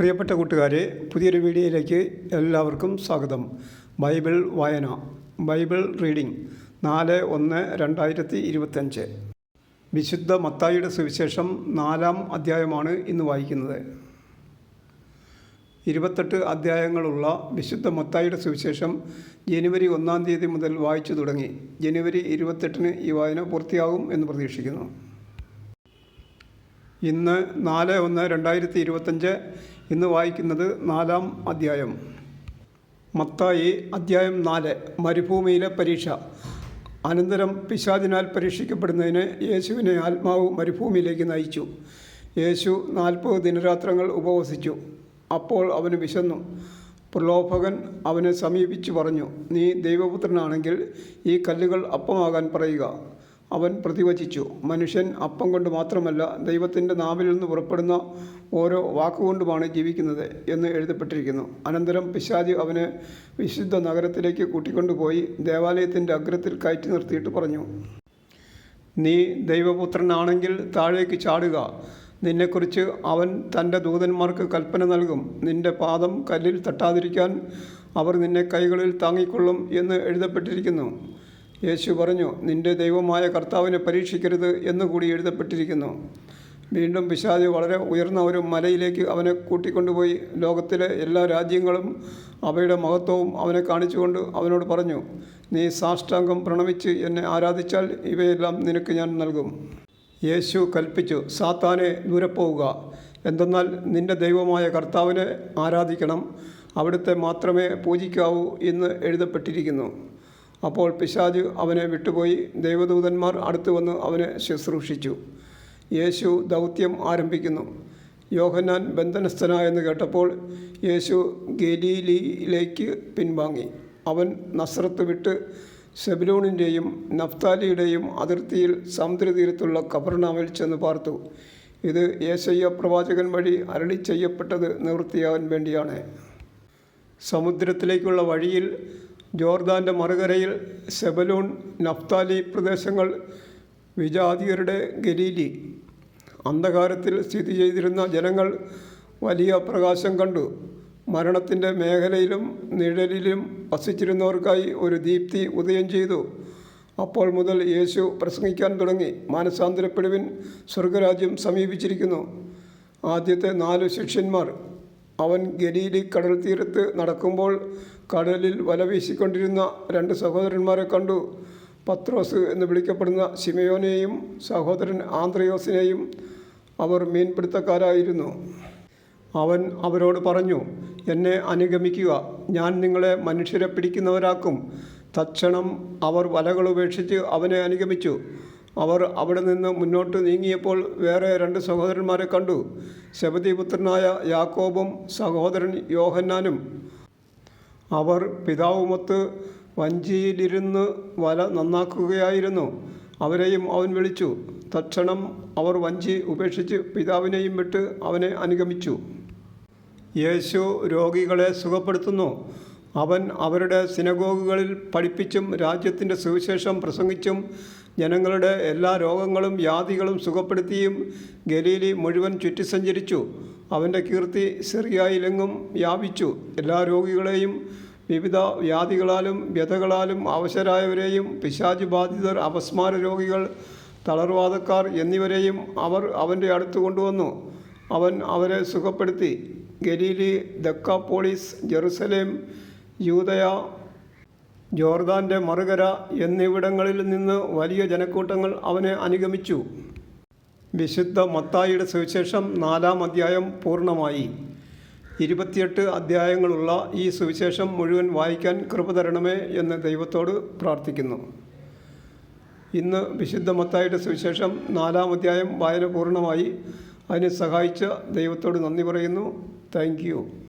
പ്രിയപ്പെട്ട കൂട്ടുകാരെ പുതിയൊരു വീഡിയോയിലേക്ക് എല്ലാവർക്കും സ്വാഗതം. ബൈബിൾ വായന ബൈബിൾ റീഡിംഗ് നാല് ഒന്ന് രണ്ടായിരത്തി ഇരുപത്തഞ്ച് വിശുദ്ധ മത്തായിയുടെ സുവിശേഷം നാലാം അധ്യായമാണ് ഇന്ന് വായിക്കുന്നത്. ഇരുപത്തെട്ട് അധ്യായങ്ങളുള്ള വിശുദ്ധ മത്തായിയുടെ സുവിശേഷം ജനുവരി ഒന്നാം തീയതി മുതൽ വായിച്ചു തുടങ്ങി. ജനുവരി ഇരുപത്തെട്ടിന് ഈ വായന പൂർത്തിയാകും എന്ന് പ്രതീക്ഷിക്കുന്നു. ഇന്ന് നാല് ഒന്ന് രണ്ടായിരത്തി ഇരുപത്തഞ്ച് ഇന്ന് വായിക്കുന്നത് നാലാം അധ്യായം. മത്തായി അധ്യായം നാല് മരുഭൂമിയിലെ പരീക്ഷ. അനന്തരം പിശാദിനാൽ പരീക്ഷിക്കപ്പെടുന്നതിന് യേശുവിനെ ആത്മാവ് മരുഭൂമിയിലേക്ക് നയിച്ചു. യേശു നാൽപ്പത് ദിനരാത്രങ്ങൾ ഉപവസിച്ചു. അപ്പോൾ അവന് വിശന്നു. പ്രലോഭകൻ അവനെ സമീപിച്ചു പറഞ്ഞു നീ ദൈവപുത്രനാണെങ്കിൽ ഈ കല്ലുകൾ അപ്പമാകാൻ പറയുക. അവൻ പ്രതിവചിച്ചു. മനുഷ്യൻ അപ്പം കൊണ്ട് മാത്രമല്ല ദൈവത്തിന്റെ നാവിൽ നിന്ന് പുറപ്പെടുന്ന ഓരോ വാക്കുകൊണ്ടുമാണ് ജീവിക്കുന്നത് എന്ന് എഴുതപ്പെട്ടിരിക്കുന്നു. അനന്തരം പിശാജ് അവനെ വിശുദ്ധ നഗരത്തിലേക്ക് കൂട്ടിക്കൊണ്ടുപോയി ദേവാലയത്തിന്റെ അഗ്രത്തിൽ കയറ്റി നിർത്തിയിട്ട് പറഞ്ഞു നീ ദൈവപുത്രനാണെങ്കിൽ താഴേക്ക് ചാടുക. നിന്നെക്കുറിച്ച് അവൻ തന്റെ ദൂതന്മാർക്ക് കൽപ്പന നൽകും. നിന്റെ പാദം കല്ലിൽ തട്ടാതിരിക്കാൻ അവർ നിന്നെ കൈകളിൽ താങ്ങിക്കൊള്ളും എന്ന് എഴുതപ്പെട്ടിരിക്കുന്നു. യേശു പറഞ്ഞു നിന്റെ ദൈവമായ കർത്താവിനെ പരീക്ഷിക്കരുത് എന്നുകൂടി എഴുതപ്പെട്ടിരിക്കുന്നു. വീണ്ടും പിശാച് വളരെ ഉയർന്ന ഒരു മലയിലേക്ക് അവനെ കൂട്ടിക്കൊണ്ടുപോയി. ലോകത്തിലെ എല്ലാ രാജ്യങ്ങളും അവയുടെ മഹത്വവും അവനെ കാണിച്ചുകൊണ്ട് അവനോട് പറഞ്ഞു നീ സാഷ്ടാംഗം പ്രണമിച്ച് എന്നെ ആരാധിച്ചാൽ ഇവയെല്ലാം നിനക്ക് ഞാൻ നൽകും. യേശു കൽപ്പിച്ചു സാത്താനെ ദൂരെ പോവുക എന്തെന്നാൽ നിന്റെ ദൈവമായ കർത്താവിനെ ആരാധിക്കണം. അവിടുത്തെ മാത്രമേ പൂജിക്കാവൂ എന്ന് എഴുതപ്പെട്ടിരിക്കുന്നു. അപ്പോൾ പിശാജ് അവനെ വിട്ടുപോയി. ദൈവദൂതന്മാർ അടുത്തു വന്ന് അവനെ ശുശ്രൂഷിച്ചു. യേശു ദൗത്യം ആരംഭിക്കുന്നു. യോഹന്നാൻ ബന്ധനസ്ഥനായെന്ന് കേട്ടപ്പോൾ യേശു ഗലീലിയിലേക്ക് പിൻവാങ്ങി. അവൻ നസ്രത്ത് വിട്ട് സെബിലൂണിന്റെയും നഫ്താലിയുടെയും അതിർത്തിയിൽ സമുദ്രതീരത്തുള്ള കബർണാമിൽ ചെന്ന് പാർത്തു. ഇത് യേശയ്യ പ്രവാചകൻ വഴി അരളി ചെയ്യപ്പെട്ടത് നിവൃത്തിയാവാൻ വേണ്ടിയാണ്. സമുദ്രത്തിലേക്കുള്ള വഴിയിൽ ജോർദാന്റെ മറുകരയിൽ സെബലൂൺ നഫ്താലി പ്രദേശങ്ങൾ വിജാതിയരുടെ ഗലീലി. അന്ധകാരത്തിൽ സ്ഥിതി ചെയ്തിരുന്ന ജനങ്ങൾ വലിയ പ്രകാശം കണ്ടു. മരണത്തിന്റെ മേഖലയിലും നിഴലിലും വസിച്ചിരുന്നവർക്കായി ഒരു ദീപ്തി ഉദയം ചെയ്തു. അപ്പോൾ മുതൽ യേശു പ്രസംഗിക്കാൻ തുടങ്ങി. മാനസാന്തരപ്പെടുവിൻ സ്വർഗരാജ്യം സമീപിച്ചിരിക്കുന്നു. ആദ്യത്തെ നാല് ശിഷ്യന്മാർ. അവൻ ഗലീലി കടൽ തീരത്ത് നടക്കുമ്പോൾ കടലിൽ വല വീശിക്കൊണ്ടിരുന്ന രണ്ട് സഹോദരന്മാരെ കണ്ടു. പത്രോസ് എന്ന് വിളിക്കപ്പെടുന്ന ശിമയോനെയും സഹോദരൻ ആന്ത്രയോസിനെയും അവർ മീൻപിടുത്തക്കാരായിരുന്നു. അവൻ അവരോട് പറഞ്ഞു എന്നെ അനുഗമിക്കുക. ഞാൻ നിങ്ങളെ മനുഷ്യരെ പിടിക്കുന്നവരാക്കും. തക്ഷണം അവർ വലകൾ ഉപേക്ഷിച്ച് അവനെ അനുഗമിച്ചു. അവർ അവിടെ നിന്ന് മുന്നോട്ട് നീങ്ങിയപ്പോൾ വേറെ രണ്ട് സഹോദരന്മാരെ കണ്ടു. ശബദീപുത്രനായ യാക്കോബും സഹോദരൻ യോഹന്നാനും. അവർ പിതാവുമൊത്ത് വഞ്ചിയിലിരുന്ന് വല നന്നാക്കുകയായിരുന്നു. അവരെയും അവൻ വിളിച്ചു. തക്ഷണം അവർ വഞ്ചി ഉപേക്ഷിച്ച് പിതാവിനെയും വിട്ട് അവനെ അനുഗമിച്ചു. യേശു രോഗികളെ സുഖപ്പെടുത്തുന്നു. അവൻ അവരുടെ സിനഗോഗുകളിൽ പഠിപ്പിച്ചും രാജ്യത്തിന്റെ സുവിശേഷം പ്രസംഗിച്ചും ജനങ്ങളുടെ എല്ലാ രോഗങ്ങളും വ്യാധികളും സുഖപ്പെടുത്തിയും ഗലീലി മുഴുവൻ ചുറ്റി സഞ്ചരിച്ചു അവന്റെ കീർത്തി സിറിയയിലെങ്ങും വ്യാപിച്ചു. എല്ലാ രോഗികളെയും വിവിധ വ്യാധികളാലും വ്യതകളാലും അവശരായവരെയും പിശാച് ബാധിതർ അപസ്മാര രോഗികൾ തളർവാദക്കാർ എന്നിവരെയും അവർ അവന്റെ അടുത്ത് കൊണ്ടുവന്നു. അവൻ അവരെ സുഖപ്പെടുത്തി. ഗലീലി ദക്കാപോളിസ് ജെറുസലേം യൂതയ ജോർദാന്റെ മറുകര എന്നിവിടങ്ങളിൽ നിന്ന് വലിയ ജനക്കൂട്ടങ്ങൾ അവനെ അനുഗമിച്ചു. വിശുദ്ധ മത്തായിയുടെ സുവിശേഷം നാലാം അധ്യായം പൂർണമായി. ഇരുപത്തിയെട്ട് അധ്യായങ്ങളുള്ള ഈ സുവിശേഷം മുഴുവൻ വായിക്കാൻ കൃപ തരണമേ എന്ന് ദൈവത്തോട് പ്രാർത്ഥിക്കുന്നു. ഇന്ന് വിശുദ്ധ മത്തായിയുടെ സുവിശേഷം നാലാം അധ്യായം വായന പൂർണമായി. അതിനെ സഹായിച്ച ദൈവത്തോട് നന്ദി പറയുന്നു. താങ്ക്